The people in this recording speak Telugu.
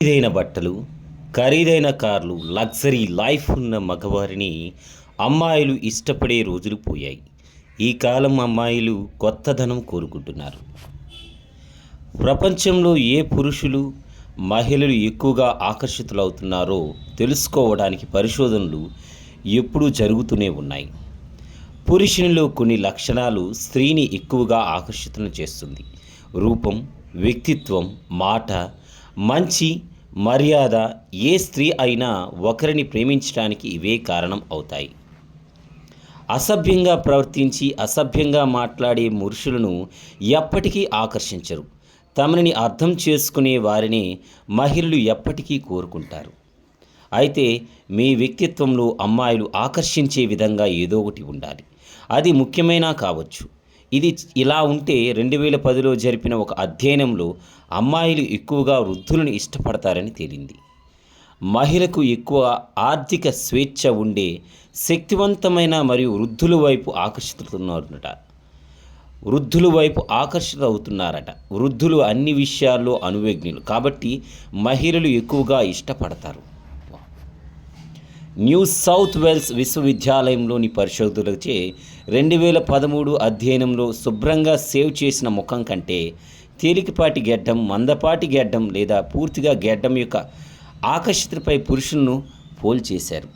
ఖరీదైన బట్టలు ఖరీదైన కార్లు లగ్జరీ లైఫ్ ఉన్న మగవారిని అమ్మాయిలు ఇష్టపడే రోజులు పోయాయి. ఈ కాలం అమ్మాయిలు కొత్తదనం కోరుకుంటున్నారు. ప్రపంచంలో ఏ పురుషులు మహిళలు ఎక్కువగా ఆకర్షితులవుతున్నారో తెలుసుకోవడానికి పరిశోధనలు ఎప్పుడూ జరుగుతూనే ఉన్నాయి. పురుషునిలో కొన్ని లక్షణాలు స్త్రీని ఎక్కువగా ఆకర్షితులను చేస్తుంది. రూపం వ్యక్తిత్వం మాట మంచి మర్యాద ఏ స్త్రీ అయినా ఒకరిని ప్రేమించడానికి ఇవే కారణం అవుతాయి. అసభ్యంగా ప్రవర్తించి అసభ్యంగా మాట్లాడే పురుషులను ఎప్పటికీ ఆకర్షించరు. తమని అర్థం చేసుకునే వారిని మహిళలు ఎప్పటికీ కోరుకుంటారు. అయితే మీ వ్యక్తిత్వంలో అమ్మాయిలు ఆకర్షించే విధంగా ఏదో ఒకటి ఉండాలి. అది ముఖ్యమైన కావచ్చు. ఇది ఇలా ఉంటే రెండు వేల పదిలో జరిపిన ఒక అధ్యయనంలో అమ్మాయిలు ఎక్కువగా వృద్ధులను ఇష్టపడతారని తేలింది. మహిళకు ఎక్కువ ఆర్థిక స్వేచ్ఛ ఉండే శక్తివంతమైన మరియు వృద్ధుల వైపు ఆకర్షితున్నారట వృద్ధుల వైపు ఆకర్షిత అవుతున్నారట వృద్ధులు అన్ని విషయాల్లో అనువేజ్ఞులు. కాబట్టి మహిళలు ఎక్కువగా ఇష్టపడతారు. న్యూ సౌత్ వెల్స్ విశ్వవిద్యాలయంలోని పరిశోధకులచే రెండు వేల పదమూడు అధ్యయనంలో శుభ్రంగా సేవ్ చేసిన ముఖం కంటే తేలికపాటి గెడ్డం మందపాటి గెడ్డం లేదా పూర్తిగా గెడ్డం యొక్క ఆకర్షితపై పురుషులను పోల్చేశారు.